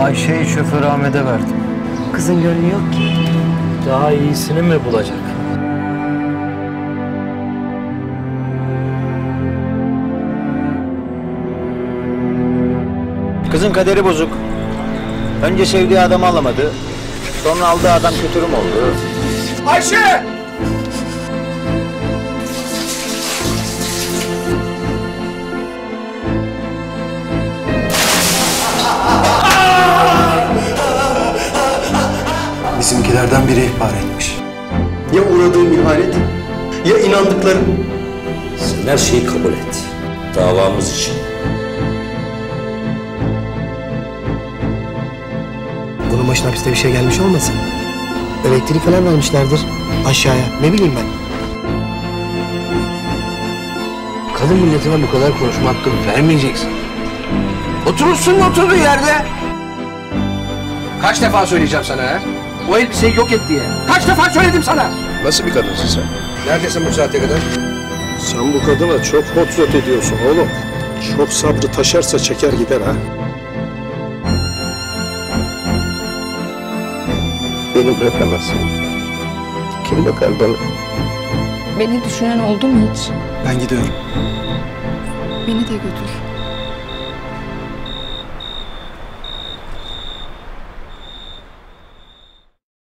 Ayşe'yi şoför Ahmet'e verdim. Kızın gönlü yok ki. Daha iyisini mi bulacak? Kızın kaderi bozuk. Önce sevdiği adamı alamadı. Sonra aldığı adam kötürüm oldu. Ayşe! Bizimkilerden biri ihbar etmiş. Ya uğradığım ihanet ya inandıklarım. Sen her şeyi kabul et. Davamız için. Bunun başına hapiste bir şey gelmiş olmasın? Elektrik falan vermişlerdir aşağıya. Ne bileyim ben. Kadın milletine bu kadar konuşma hakkını vermeyeceksin. Oturursun oturduğu yerde. Kaç defa söyleyeceğim sana ha? O elbiseyi yok et diye. Kaç defa söyledim sana? Nasıl bir kadınsın sen? Neredesin bu saate kadar? Sen bu kadına çok hot rot ediyorsun oğlum. Çok sabrı taşarsa çeker gider ha. Beni bırakamazsın. Kim bakar bana? Beni düşünen oldu mu hiç? Ben gidiyorum. Beni de götür.